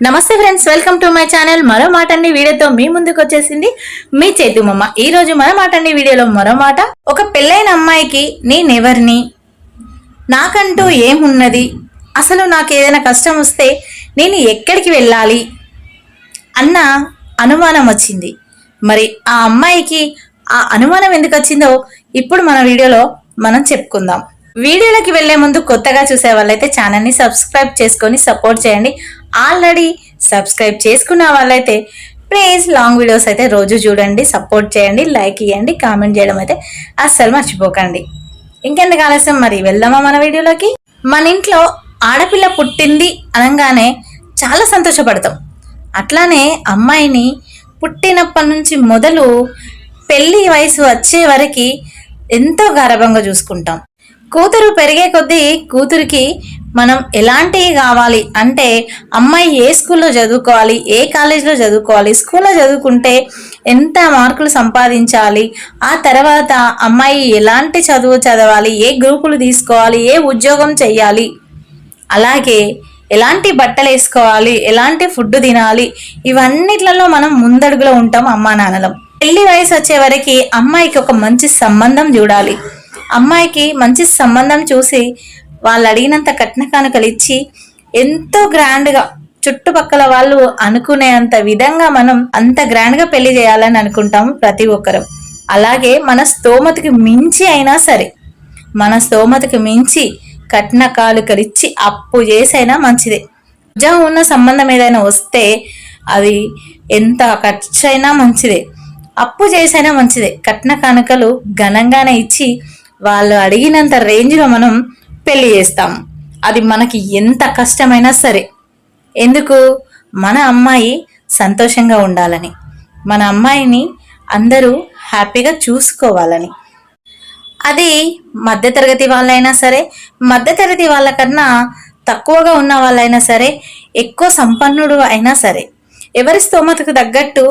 నమస్తే friends welcome to my channel. మరో మాట అండి వీడియోతో మీ ముందుకు వచ్చేసింది మీ చేతుమమ్మ ఈ రోజు మరో మాట అండి వీడియోలో మరో మాట. ఒక పెళ్ళైన అమ్మాయికి నేనెవరిని? నాకంటూ ఏమున్నది? అసలు నాకు ఏదైనా కష్టం వస్తే నేను ఎక్కడికి వెళ్ళాలి? అన్న అనుమానం వచ్చింది. మరి ఆ అమ్మాయికి ఆ అనుమానం ఎందుకు వచ్చిందో ఇప్పుడు మన వీడియోలో మనం చెప్పుకుందాం. వీడియోలోకి వెళ్ళే ముందు కొత్తగా చూసే వాళ్ళైతే ఛానల్ని సబ్స్క్రైబ్ చేసుకొని సపోర్ట్ చేయండి. ఆల్రెడీ సబ్స్క్రైబ్ చేసుకున్న వాళ్ళైతే ప్లీజ్ లాంగ్ వీడియోస్ అయితే రోజు చూడండి సపోర్ట్ చేయండి లైక్ ఇవ్వండి కామెంట్ చేయడం అయితే అస్సలు మర్చిపోకండి. ఇంకెందుకు ఆలస్యం? మరి వెళ్దామా మన వీడియోలోకి? మన ఇంట్లో ఆడపిల్ల పుట్టింది అనగానే చాలా సంతోషపడతాం. అట్లానే అమ్మాయిని పుట్టినప్పటి నుంచి మొదలు పెళ్ళి వయసు వచ్చే వరకు ఎంతో గర్వంగా చూసుకుంటాం. కూతురు పెరిగే కొద్దీ కూతురికి మనం ఎలాంటివి కావాలి అంటే అమ్మాయి ఏ స్కూల్లో చదువుకోవాలి ఏ కాలేజీలో చదువుకోవాలి స్కూల్లో చదువుకుంటే ఎంత మార్కులు సంపాదించాలి ఆ తర్వాత అమ్మాయి ఎలాంటి చదువు చదవాలి ఏ గ్రూపులు తీసుకోవాలి ఏ ఉద్యోగం చెయ్యాలి అలాగే ఎలాంటి బట్టలు వేసుకోవాలి ఎలాంటి ఫుడ్ తినాలి ఇవన్నిట్లలో మనం ముందడుగులో ఉంటాం అమ్మా నాన్నలం పెళ్ళి వయసు వచ్చే వరకు అమ్మాయికి ఒక మంచి సంబంధం చూడాలి. అమ్మాయికి మంచి సంబంధం చూసి వాళ్ళు అడిగినంత కట్న కానుకలు ఇచ్చి ఎంతో గ్రాండ్గా చుట్టుపక్కల వాళ్ళు అనుకునేంత విధంగా మనం అంత గ్రాండ్గా పెళ్ళి చేయాలని అనుకుంటాం ప్రతి ఒక్కరం. అలాగే మన స్తోమతకి మించి అయినా సరే మన స్తోమతకి మించి కట్న కాలుకలిచ్చి అప్పు చేసైనా మంచిదే. నిజం ఉన్న సంబంధం ఏదైనా వస్తే అది ఎంత ఖర్చు అయినా మంచిదే. అప్పు చేసైనా మంచిదే. కట్న కానుకలు ఘనంగానే ఇచ్చి వాళ్ళు అడిగినంత రేంజ్లో మనం పెళ్ళి చేస్తాం. అది మనకి ఎంత కష్టమైనా సరే. ఎందుకు? మన అమ్మాయి సంతోషంగా ఉండాలని. మన అమ్మాయిని అందరూ హ్యాపీగా చూసుకోవాలని. అది మధ్యతరగతి వాళ్ళైనా సరే మధ్యతరగతి వాళ్ళకన్నా తక్కువగా ఉన్న వాళ్ళైనా సరే ఎక్కువ సంపన్నుడు అయినా సరే. ఎవరి స్తోమతకు తగ్గట్టు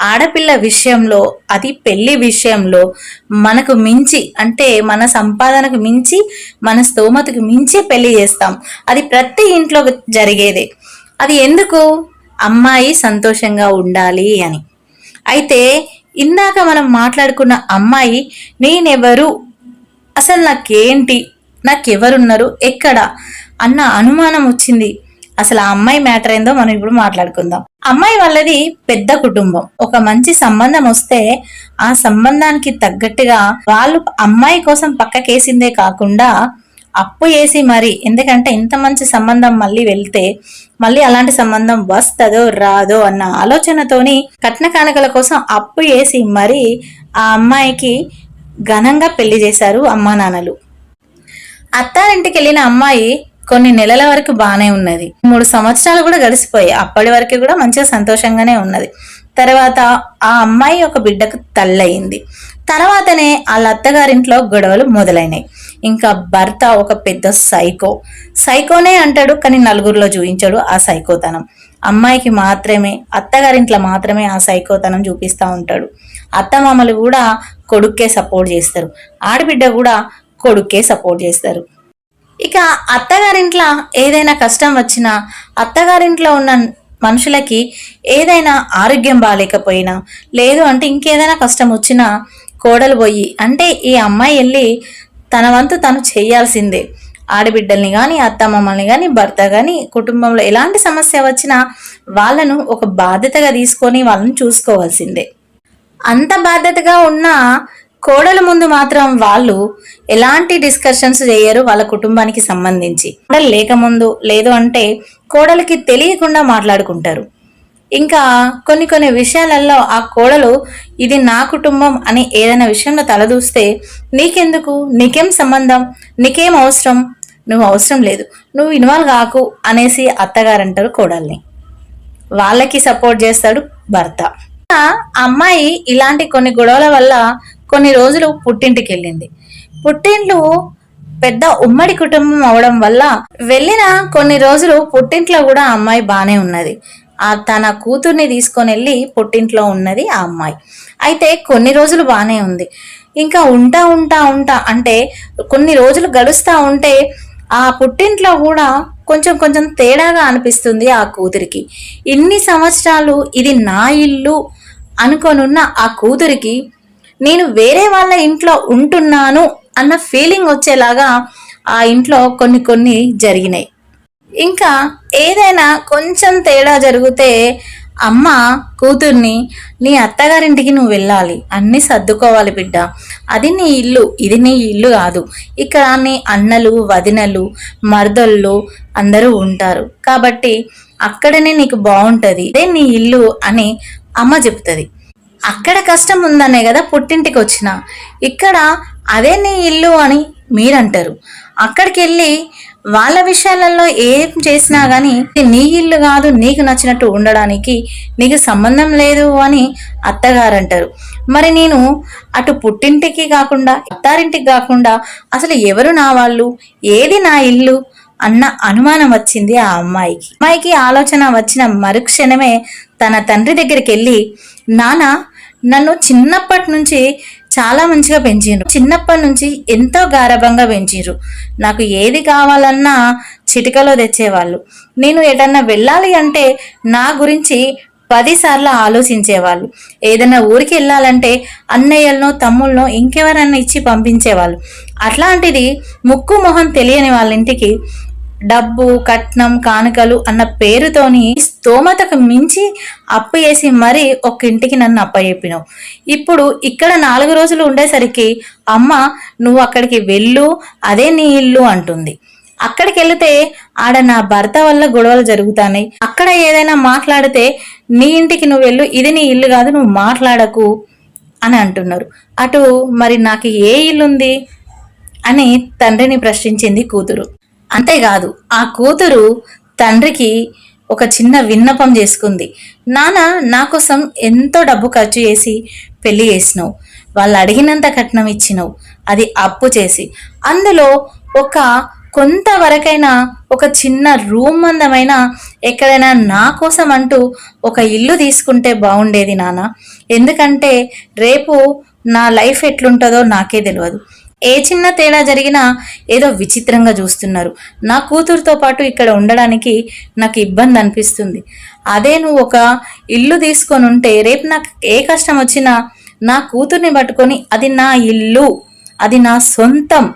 ఆడపిల్ల విషయంలో అది పెళ్ళి విషయంలో మనకు మించి అంటే మన సంపాదనకు మించి మన స్తోమతకు మించి పెళ్ళి చేస్తాం. అది ప్రతి ఇంట్లో జరిగేదే. అది ఎందుకు? అమ్మాయి సంతోషంగా ఉండాలి అని. అయితే ఇందాక మనం మాట్లాడుకున్న అమ్మాయి నేనెవరు? అసలు నాకేంటి? నాకెవరున్నారు? ఎక్కడ? అన్న అనుమానం వచ్చింది. అసలు ఆ అమ్మాయి మ్యాటర్ ఏందో మనం ఇప్పుడు మాట్లాడుకుందాం. అమ్మాయి వాళ్ళది పెద్ద కుటుంబం. ఒక మంచి సంబంధం వస్తే ఆ సంబంధానికి తగ్గట్టుగా వాళ్ళు అమ్మాయి కోసం పక్కకేసిందే కాకుండా అప్పు వేసి మరి ఎందుకంటే ఇంత మంచి సంబంధం మళ్ళీ వెళ్తే మళ్ళీ అలాంటి సంబంధం వస్తుందో రాదో అన్న ఆలోచనతోని కట్న కానుకల కోసం అప్పు వేసి మరి ఆ అమ్మాయికి ఘనంగా పెళ్ళి చేశారు అమ్మా నాన్నలు అత్తారింటికి వెళ్ళిన అమ్మాయి కొన్ని నెలల వరకు బాగానే ఉన్నది. మూడు సంవత్సరాలు కూడా గడిచిపోయాయి. అప్పటి వరకు కూడా మంచిగా సంతోషంగానే ఉన్నది. తర్వాత ఆ అమ్మాయి ఒక బిడ్డకు తల్లయింది. తర్వాతనే వాళ్ళ అత్తగారింట్లో గొడవలు మొదలైనాయి. ఇంకా భర్త ఒక పెద్ద సైకో. సైకోనే అంటాడు కానీ నలుగురిలో చూపించాడు ఆ సైకోతనం. అమ్మాయికి మాత్రమే అత్తగారింట్లో మాత్రమే ఆ సైకోతనం చూపిస్తూ ఉంటాడు. అత్తమామలు కూడా కొడుక్కే సపోర్ట్ చేస్తారు. ఆడబిడ్డ కూడా కొడుక్కే సపోర్ట్ చేస్తారు. ఇక అత్తగారింట్లో ఏదైనా కష్టం వచ్చినా అత్తగారింట్లో ఉన్న మనుషులకి ఏదైనా ఆరోగ్యం బాగాలేకపోయినా లేదు అంటే ఇంకేదైనా కష్టం వచ్చినా కోడలు పోయి అంటే ఈ అమ్మాయి వెళ్ళి తన వంతు తను చేయాల్సిందే. ఆడబిడ్డల్ని కానీ అత్తమ్మమ్మల్ని కానీ భర్త కానీ కుటుంబంలో ఎలాంటి సమస్య వచ్చినా వాళ్ళను ఒక బాధ్యతగా తీసుకొని వాళ్ళని చూసుకోవాల్సిందే. అంత బాధ్యతగా ఉన్న కోడల ముందు మాత్రం వాళ్ళు ఎలాంటి డిస్కషన్స్ చేయరు వాళ్ళ కుటుంబానికి సంబంధించి. కోడలు లేకముందు లేదు అంటే కోడలికి తెలియకుండా మాట్లాడుకుంటారు. ఇంకా కొన్ని కొన్ని విషయాలలో ఆ కోడలు ఇది నా కుటుంబం అని ఏదైనా విషయంలో తలదూస్తే నీకెందుకు? నీకేం సంబంధం? నీకేం అవసరం? నువ్వు అవసరం లేదు. నువ్వు ఇన్వాల్వ్ కాకు అనేసి అత్తగారంటారు కోడల్ని. వాళ్ళకి సపోర్ట్ చేస్తాడు భర్త. అమ్మాయి ఇలాంటి కొన్ని గొడవల వల్ల కొన్ని రోజులు పుట్టింటికి వెళ్ళింది పుట్టింట్లు పెద్ద ఉమ్మడి కుటుంబం అవడం వల్ల వెళ్ళిన కొన్ని రోజులు పుట్టింట్లో కూడా ఆ అమ్మాయి బాగానే ఉన్నది. ఆ తన కూతుర్ని తీసుకొని వెళ్ళి పుట్టింట్లో ఉన్నది ఆ అమ్మాయి. అయితే కొన్ని రోజులు బాగానే ఉంది. ఇంకా ఉంటా ఉంటా ఉంటా అంటే కొన్ని రోజులు గడుస్తూ ఉంటే ఆ పుట్టింట్లో కూడా కొంచెం కొంచెం తేడాగా అనిపిస్తుంది ఆ కూతురికి. ఇన్ని సంవత్సరాలు ఇది నా ఇల్లు అనుకొనున్న ఆ కూతురికి నేను వేరే వాళ్ళ ఇంట్లో ఉంటున్నాను అన్న ఫీలింగ్ వచ్చేలాగా ఆ ఇంట్లో కొన్ని కొన్ని జరిగినాయి. ఇంకా ఏదైనా కొంచెం తేడా జరిగితే అమ్మ కూతుర్ని నీ అత్తగారింటికి నువ్వు వెళ్ళాలి అన్నీ సర్దుకోవాలి బిడ్డ. అది నీ ఇల్లు ఇది నీ ఇల్లు కాదు. ఇక్కడ నీ అన్నలు వదినలు మరదళ్ళు అందరూ ఉంటారు. కాబట్టి అక్కడనే నీకు బాగుంటుంది. అదే నీ ఇల్లు అని అమ్మ చెప్తుంది. అక్కడ కష్టం ఉందనే కదా పుట్టింటికి వచ్చిన ఇక్కడ అదే నీ ఇల్లు అని మీరంటారు. అక్కడికి వెళ్ళి వాళ్ళ విషయాలలో ఏం చేసినా కానీ నీ ఇల్లు కాదు నీకు నచ్చినట్టు ఉండడానికి నీకు సంబంధం లేదు అని అత్తగారు అంటారు మరి నేను అటు పుట్టింటికి కాకుండా అత్తారింటికి కాకుండా అసలు ఎవరు నా వాళ్ళు? ఏది నా ఇల్లు? అన్న అనుమానం వచ్చింది ఆ అమ్మాయికి. అమ్మాయికి ఆలోచన వచ్చిన మరుక్షణమే తన తండ్రి దగ్గరికి వెళ్ళి నాన్న నన్ను చిన్నప్పటి నుంచి చాలా మంచిగా పెంచిండ్రు చిన్నప్పటి నుంచి ఎంతో గారభంగా పెంచిండ్రు నాకు ఏది కావాలన్నా చిటికలో తెచ్చేవాళ్ళు. నేను ఎటన్నా వెళ్ళాలి అంటే నా గురించి పదిసార్లు ఆలోచించేవాళ్ళు. ఏదైనా ఊరికి వెళ్ళాలంటే అన్నయ్యలనో తమ్ముళ్ళనో ఇంకెవరన్నా ఇచ్చి పంపించేవాళ్ళు. అట్లాంటిది ముక్కు మొహం తెలియని వాళ్ళ ఇంటికి డబ్బు కట్నం కానుకలు అన్న పేరుతోని స్తోమతకు మించి అప్పు వేసి మరీ ఒక ఇంటికి నన్ను అప్పచెప్పినావు ఇప్పుడు ఇక్కడ నాలుగు రోజులు ఉండేసరికి అమ్మ నువ్వు అక్కడికి వెళ్ళు అదే నీ ఇల్లు అంటుంది. అక్కడికి వెళితే ఆడ నా భర్త వల్ల గొడవలు జరుగుతాయి అక్కడ ఏదైనా మాట్లాడితే నీ ఇంటికి నువ్వు వెళ్ళు ఇది నీ ఇల్లు కాదు నువ్వు మాట్లాడకు అని అంటున్నారు. అటు మరి నాకు ఏ ఇల్లుంది? అని తండ్రిని ప్రశ్నించింది కూతురు. అంతేకాదు ఆ కూతురు తండ్రికి ఒక చిన్న విన్నపం చేసుకుంది. నాన్న నా కోసం ఎంతో డబ్బు ఖర్చు చేసి పెళ్ళి చేసినావు. వాళ్ళు అడిగినంత కట్నం ఇచ్చినావు. అది అప్పు చేసి. అందులో ఒక కొంతవరకైనా ఒక చిన్న రూమ్ అందమైన ఎక్కడైనా నా కోసం అంటూ ఒక ఇల్లు తీసుకుంటే బాగుండేది నాన్న. ఎందుకంటే రేపు నా లైఫ్ ఎట్లుంటుందో నాకే తెలియదు ఏ చిన్న తేడా జరిగినా ఏదో విచిత్రంగా చూస్తున్నారు. నా కూతురుతో పాటు ఇక్కడ ఉండడానికి నాకు ఇబ్బంది అనిపిస్తుంది. అదే నువ్వు ఒక ఇల్లు తీసుకొని ఉంటే రేపు నాకు ఏ కష్టం వచ్చినా నా కూతుర్ని పట్టుకొని అది నా ఇల్లు అది నా సొంతం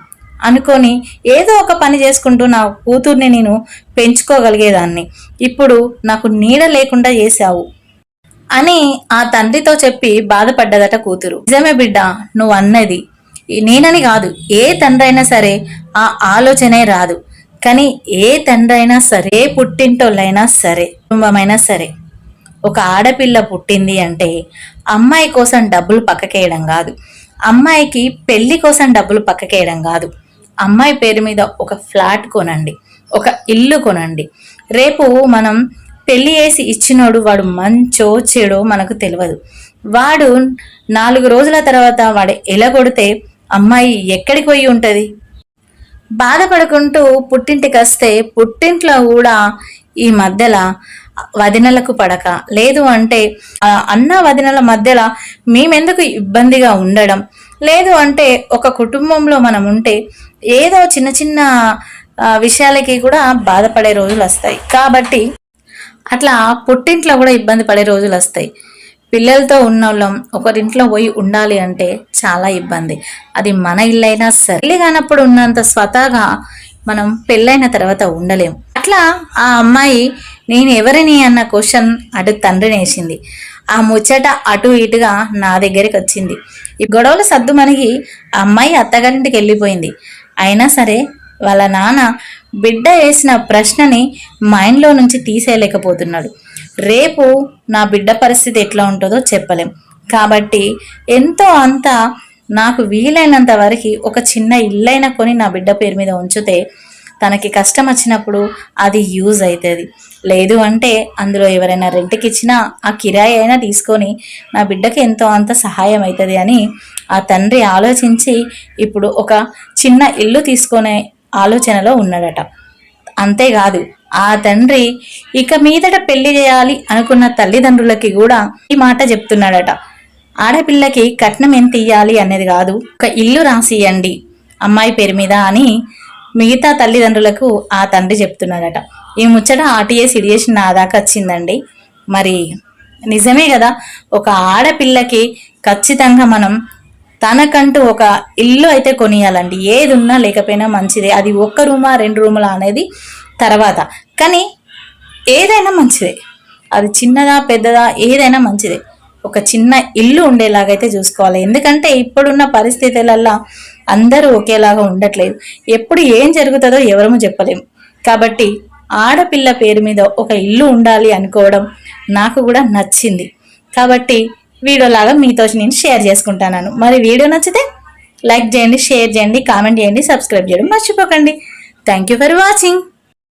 అనుకొని ఏదో ఒక పని చేసుకుంటూ నా కూతుర్ని నేను పెంచుకోగలిగేదాన్ని. ఇప్పుడు నాకు నీడ లేకుండా చేశావు అని ఆ తండ్రితో చెప్పి బాధపడ్డదట కూతురు. నిజమే బిడ్డ నువ్వు అన్నది. నేనని కాదు ఏ తండ్రి అయినా సరే ఆ ఆలోచనే రాదు. కానీ ఏ తండ్రి అయినా సరే పుట్టింటోళ్ళైనా సరే కుటుంబమైనా సరే ఒక ఆడపిల్ల పుట్టింది అంటే అమ్మాయి కోసం డబ్బులు పక్కకేయడం కాదు. అమ్మాయికి పెళ్ళి కోసం డబ్బులు పక్కకేయడం కాదు. అమ్మాయి పేరు మీద ఒక ఫ్లాట్ కొనండి ఒక ఇల్లు కొనండి. రేపు మనం పెళ్ళి చేసి ఇచ్చినోడు వాడు మంచో చెడో మనకు తెలియదు వాడు నాలుగు రోజుల తర్వాత వాడు ఎలగొడితే అమ్మాయి ఎక్కడికి పోయి ఉంటుంది? బాధపడుకుంటూ పుట్టింటికి వస్తే పుట్టింట్లో కూడా ఈ మధ్యలో వదినలకు పడక. లేదు అంటే అన్న వదినల మధ్యలో మేమెందుకు ఇబ్బందిగా ఉండడం? లేదు అంటే ఒక కుటుంబంలో మనం ఉంటే ఏదో చిన్న చిన్న విషయాలకి కూడా బాధపడే రోజులు వస్తాయి. కాబట్టి అట్లా పుట్టింట్లో కూడా ఇబ్బంది పడే రోజులు వస్తాయి. పిల్లలతో ఉన్నోళ్ళం ఒకరింట్లో పోయి ఉండాలి అంటే చాలా ఇబ్బంది. అది మన ఇల్లైనా సరే. పెళ్ళి కానప్పుడు ఉన్నంత స్వతహాగా మనం పెళ్ళైన తర్వాత ఉండలేం. అట్లా ఆ అమ్మాయి నేను ఎవరిని అన్న క్వశ్చన్ అటు తండ్రిని వేసింది. ఆ ముచ్చట అటు ఇటుగా నా దగ్గరికి వచ్చింది. ఈ గొడవలు సర్దు మనకి ఆ అమ్మాయి అత్తగారింటికి వెళ్ళిపోయింది. అయినా సరే వాళ్ళ నాన్న బిడ్డ వేసిన ప్రశ్నని మైండ్లో నుంచి తీసేయలేకపోతున్నాడు. రేపు నా బిడ్డ పరిస్థితి ఎట్లా ఉంటుందో చెప్పలేం. కాబట్టి ఎంతో అంత నాకు వీలైనంత వరకు ఒక చిన్న ఇల్లైనా కొని నా బిడ్డ పేరు మీద ఉంచితే తనకి కష్టం వచ్చినప్పుడు అది యూజ్ అవుతుంది లేదు అంటే అందులో ఎవరైనా రెంట్కి ఇచ్చినా ఆ కిరాయి అయినా తీసుకొని నా బిడ్డకి ఎంతో అంత సహాయం అవుతుంది అని ఆ తండ్రి ఆలోచించి ఇప్పుడు ఒక చిన్న ఇల్లు తీసుకునే ఆలోచనలో ఉన్నాడట అంతేకాదు ఆ తండ్రి ఇక మీదట పెళ్ళి చేయాలి అనుకున్న తల్లిదండ్రులకి కూడా ఈ మాట చెప్తున్నాడట. ఆడపిల్లకి కట్నం ఎంత ఇయ్యాలి అనేది కాదు ఒక ఇల్లు రాసియండి అమ్మాయి పేరు మీద అని మిగతా తల్లిదండ్రులకు ఆ తండ్రి చెప్తున్నాడట. ఈ ముచ్చట ఆర్టీఏ సిడియేషన్ నా దాకా వచ్చిందండి. మరి నిజమే కదా ఒక ఆడపిల్లకి ఖచ్చితంగా మనం తనకంటూ ఒక ఇల్లు అయితే కొనియాలండి. ఏది ఉన్నా లేకపోయినా మంచిదే. అది ఒక్క రూమా రెండు రూములా అనేది తర్వాత. కానీ ఏదైనా మంచిదే. అది చిన్నదా పెద్దదా ఏదైనా మంచిదే. ఒక చిన్న ఇల్లు ఉండేలాగైతే చూసుకోవాలి. ఎందుకంటే ఇప్పుడున్న పరిస్థితులల్లో అందరూ ఒకేలాగా ఉండట్లేదు. ఎప్పుడు ఏం జరుగుతుందో ఎవరము చెప్పలేము కాబట్టి ఆడపిల్ల పేరు మీద ఒక ఇల్లు ఉండాలి అనుకోవడం నాకు కూడా నచ్చింది. కాబట్టి వీడియోలాగా మీతో నేను షేర్ చేసుకుంటాను. మరి వీడియో నచ్చితే లైక్ చేయండి షేర్ చేయండి కామెంట్ చేయండి సబ్స్క్రైబ్ చేయడం మర్చిపోకండి. Thank you for watching